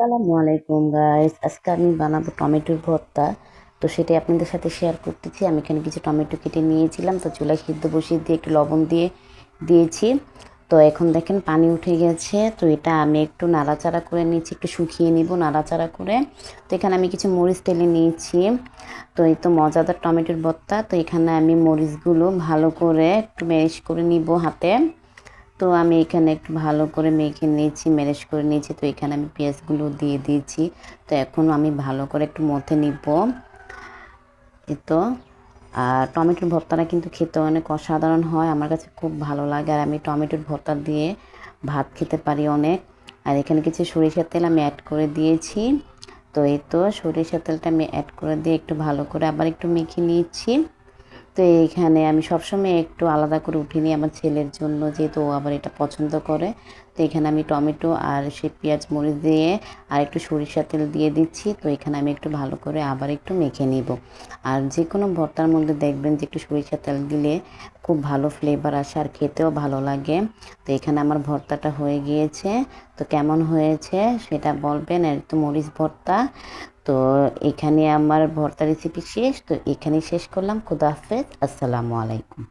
আসসালামু আলাইকুম গাইস আজকে আমি বানাবো টমেটোর ভর্তা। তো সেটাই আপনাদের সাথে শেয়ার করতেছি। আমি এখানে কিছু টমেটো কেটে নিয়েছিলাম। তো চুলায় সিদ্ধ বসিয়ে দিয়ে, একটু লবণ দিয়ে দিয়েছি। তো এখন দেখেন পানি উঠে গেছে। তো এটা আমি একটু নাড়াচাড়া করে নিয়েছি একটু শুকিয়ে নিব নাড়াচাড়া করে। তো এখানে আমি কিছু মরিচ তেলে নিয়েছি। তো এই তো মজাদার টমেটোর ভর্তা। তো এখানে আমি মরিচগুলো ভালো করে একটু ম্যারিশ করে নিব হাতে। তো আমি এখানে একটু ভালো করে মেখে নিয়েছি, ম্যানেজ করে নিয়েছি। তো এখানে আমি পেঁয়াজগুলো দিয়ে দিয়েছি। তো এখন আমি ভালো করে একটু মথে নিব। তো। আর টমেটোর ভর্তাটা কিন্তু খেতে অনেক অসাধারণ হয়, আমার কাছে খুব ভালো লাগে। আর আমি টমেটোর ভর্তা দিয়ে ভাত খেতে পারি অনেক। আর এখানে কিছু সরিষার তেল আমি অ্যাড করে দিয়েছি। তো এই তো, সরিষার তেলটা আমি অ্যাড করে দিয়ে একটু ভালো করে আবার একটু মেখে নিয়েছি। তো এইখানে আমি সবসময় একটু আলাদা করে উঠিনি আমার ছেলের জন্য, যেহেতু ও আবার এটা পছন্দ করে। তো এখানে আমি টমেটো আর সে পেঁয়াজ মরিচ দিয়ে আর একটু সরিষা তেল দিয়ে দিচ্ছি। তো এখানে আমি একটু ভালো করে আবার একটু মেখে নিব। আর যে কোনো ভর্তার মধ্যে দেখবেন যে একটু সরিষা তেল দিলে খুব ভালো ফ্লেভার আসে আর খেতেও ভালো লাগে। তো এখানে আমার ভর্তাটা হয়ে গিয়েছে। তো কেমন হয়েছে সেটা বলবেন আর তো মরিচ ভর্তা। তো এখানে আমার ভর্তা রেসিপি শেষ। তো এখানেই শেষ করলাম। খুদা হাফেজ। আসসালামু আলাইকুম।